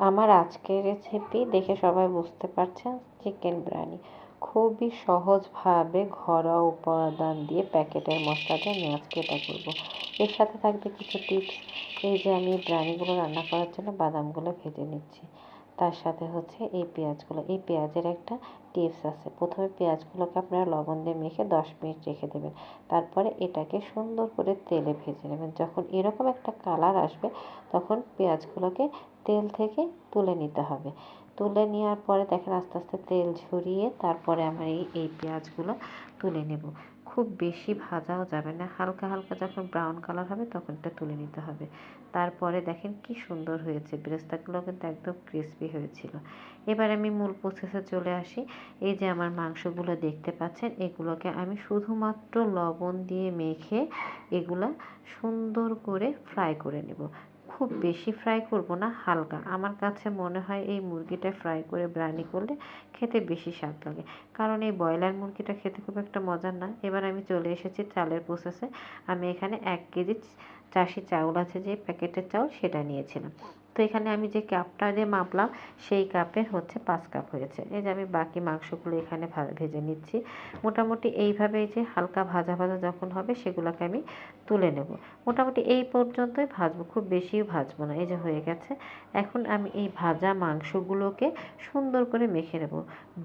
আমার আজকের রেসিপি দেখে সবাই বুঝতে পারছেন চিকেন বিরিয়ানি খুবই সহজভাবে ঘরোয়া উপাদান দিয়ে প্যাকেটের মশলা দিয়ে আমি আজকে এটা করব। এর সাথে থাকবে কিছু টিপস এই যে আমি বিরিয়ানিগুলো রান্না করার জন্য বাদামগুলো ভেজে নিচ্ছি। তার সাথে হচ্ছে এই পেঁয়াজগুলো, এই পেঁয়াজের একটা টিপস আছে। প্রথমে পেঁয়াজগুলোকে আপনারা লবণ দিয়ে মেখে দশ মিনিট রেখে দেবেন। তারপরে এটাকে সুন্দর করে তেলে ভেজে নেবেন। যখন এরকম একটা কালার আসবে, তখন পেঁয়াজগুলোকে তেল থেকে তুলে নিতে হবে। তুলে নেওয়ার পরে দেখেন আস্তে আস্তে তেল ঝরিয়ে তারপরে আমার এই এই পেঁয়াজগুলো তুলে নেব। খুব বেশি ভাজাও যাবে না। হালকা হালকা যখন ব্রাউন কালার হবে তখন এটা তুলে নিতে হবে। তারপরে দেখেন কি সুন্দর হয়েছে। ব্রেস্তাগুলো কিন্তু একদম ক্রিসপি হয়েছিল। এবার আমি মূল প্রসেসে চলে আসি। এই যে আমার মাংসগুলো দেখতে পাচ্ছেন, এগুলোকে আমি শুধুমাত্র লবণ দিয়ে মেখে এগুলা সুন্দর করে ফ্রাই করে নেব। খুব বেশি ফ্রাই করব না, হালকা। আমার কাছে মনে হয় এই মুরগিটা ফ্রাই করে ব্রানি করলে খেতে বেশি স্বাদ লাগে। কারণ এই ব্রয়লার মুরগিটা খেতে খুব একটা মজার না। এবার আমি চলে এসেছি চালের প্রসেসে আমি এখানে এক কেজি চাষি চাউল আছে যে প্যাকেটের চাউল সেটা নিয়েছিলাম। তো এখানে আমি যে কাপটা দিয়ে মাপলাম, সেই কাপের হচ্ছে পাঁচ কাপ হয়েছে। এই যে আমি বাকি মাংসগুলো এখানে ভেজে নিচ্ছি। মোটামুটি এইভাবে যে হালকা ভাজা ভাজা যখন হবে, সেগুলোকে আমি তুলে নেব। মোটামুটি এই পর্যন্তই ভাজবো, খুব বেশিও ভাজবো না। এই যে হয়ে গেছে। এখন আমি এই ভাজা মাংসগুলোকে সুন্দর করে মেখে নেব।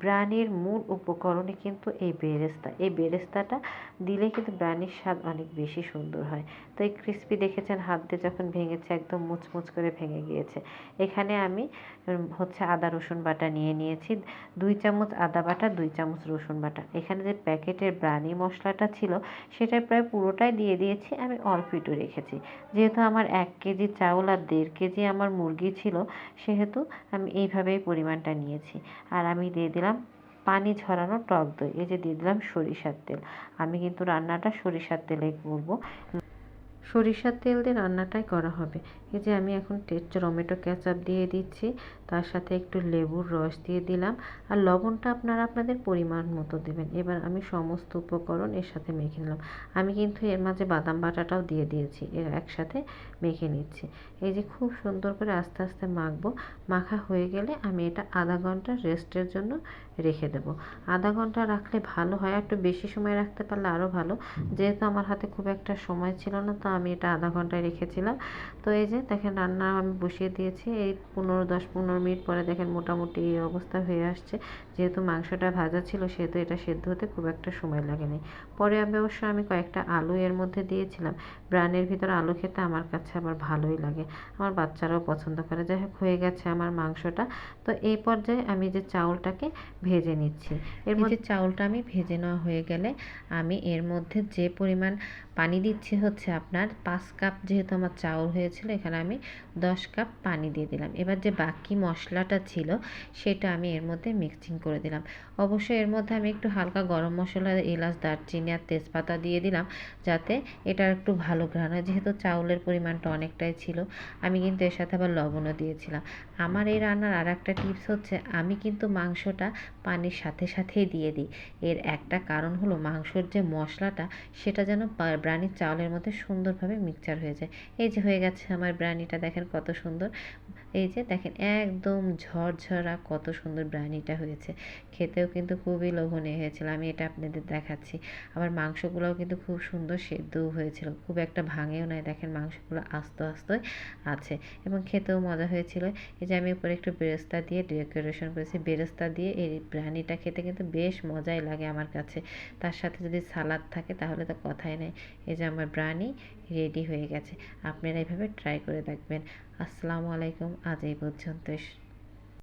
ব্রানির মূল উপকরণে কিন্তু এই বেরেস্তা। এই বেরেস্তাটা দিলে কিন্তু ব্রানির স্বাদ অনেক বেশি সুন্দর হয়। তো এই ক্রিস্পি দেখেছেন? হাত দিয়ে যখন ভেঙেছে, একদম মুচমুচ করে ভেঙে গিয়েছে এখানে আমি হচ্ছে আদা, রসুন বাটা নিয়ে নিয়েছি। দুই চামচ আদা বাটা, দুই চামচ রসুন বাটা। এখানে যে প্যাকেটের ব্রানি মশলাটা ছিল, সেটা প্রায় পুরোটাই দিয়ে দিয়েছি। আমি অল্প একটু রেখেছি। যেহেতু আমার এক কেজি চাউল আর দেড় কেজি আমার মুরগি ছিল, সেহেতু আমি এইভাবেই পরিমাণটা নিয়েছি। আর আমি দিয়ে দিলাম পানি ঝরানো টক দই। এই যে দিয়ে দিলাম সরিষার তেল। আমি কিন্তু রান্নাটা সরিষার তেলে করব। সরিষার তেল দিয়ে রান্নাটাই করা হবে। এই যে আমি এখন টমেটো কেচাপ দিয়ে দিচ্ছি তার সাথে একটু লেবুর রস দিয়ে দিলাম আর লবণটা আপনারা আপনাদের পরিমাণ মতো দেবেন। এবার আমি সমস্ত উপকরণ এর সাথে মেখে নিলাম। আমি কিন্তু এর মাঝে বাদাম বাটাটাও দিয়ে দিয়েছি এর একসাথে মেখে নিচ্ছি। এই যে খুব সুন্দর করে আস্তে আস্তে মাখবো। মাখা হয়ে গেলে আমি এটা আধা ঘণ্টা রেস্টের জন্য রেখে দেব। আধা ঘণ্টা রাখলে ভালো হয় একটু বেশি সময় রাখতে পারলে আরও ভালো। যেহেতু আমার হাতে খুব একটা সময় ছিল না তো আমি এটা আধা ঘন্টায় রেখেছিলাম। তো এই যে দেখেন রান্না আমি বসিয়ে দিয়েছি। এই পনেরো দশ পনেরো মিনিট পরে দেখেন মোটামুটি এই অবস্থা হয়ে আসছে। যেহেতু মাংসটা ভাজা ছিল সেহেতু এটা সেদ্ধ হতে খুব একটা সময় লাগেনি। পরে আমি অবশ্য আমি কয়েকটা আলু এর মধ্যে দিয়েছিলাম। ব্রানের ভিতর আলু খেতে আমার কাছে আবার ভালোই লাগে। আমার বাচ্চারাও পছন্দ করে। যাই হোক হয়ে গেছে আমার মাংসটা। তো এই পর্যায়ে আমি যে চাউলটাকে ভেজে নিচ্ছি এর মধ্যে চাউলটা আমি ভেজে নেওয়া হয়ে গেলে আমি এর মধ্যে যে পরিমাণ পানি দিচ্ছি হচ্ছে আপনার পাঁচ কাপ যেহেতু আমার চাউল হয়েছিল, এখানে আমি দশ কাপ পানি দিয়ে দিলাম। এবার যে বাকি মশলাটা ছিল, সেটা আমি এর মধ্যে মিক্সিং করে দিলাম। অবশ্যই এর মধ্যে আমি একটু হালকা গরম মশলা, এলাচ, দারচিনি আর তেজপাতা দিয়ে দিলাম, যাতে এটার একটু ভালো ঘ্রাণ হয়। যেহেতু চাউলের পরিমাণটা অনেকটাই ছিল, আমি কিন্তু এর সাথে আবার লবণও দিয়েছিলাম। আমার এই রান্নার আর একটা টিপস হচ্ছে, আমি কিন্তু মাংসটা পানির সাথে সাথেই দিয়ে দিই। এর একটা কারণ হলো মাংসর যে মশলাটা, সেটা যেন ব্রানির চাউলের মধ্যে সুন্দরভাবে মিক্সচার হয়ে যায়। এই যে হয়ে গেছে আমার ব্রানিটা দেখেন কত সুন্দর। এই যে দেখেন, একদম ঝরঝরা কত সুন্দর ব্রানিটা হয়েছে। খেতেও কিন্তু খুবই লোভনীয় হয়েছিল, আমি এটা আপনাদের দেখাচ্ছি। আবার মাংসগুলোও কিন্তু খুব সুন্দর সেদ্ধও হয়েছিল, খুব একটা ভাঙেও নাই, দেখেন মাংসগুলো আস্তে আস্তে আছে এবং খেতেও মজা হয়েছিল। এই যে আমি উপরে একটু বেরেস্তা দিয়ে ডেকোরেশন করেছি, বেরেস্তা দিয়ে এই ব্রানিটা খেতে কিন্তু বেশ মজাই লাগে আমার কাছে। তার সাথে যদি সালাদ থাকে তাহলে তো কথাই নেই। এই যে আমার ব্রানি রেডি হয়ে গেছে, আপনারা এভাবে ট্রাই করে দেখবেন। আসসালামু আলাইকুম আজ এই পর্যন্ত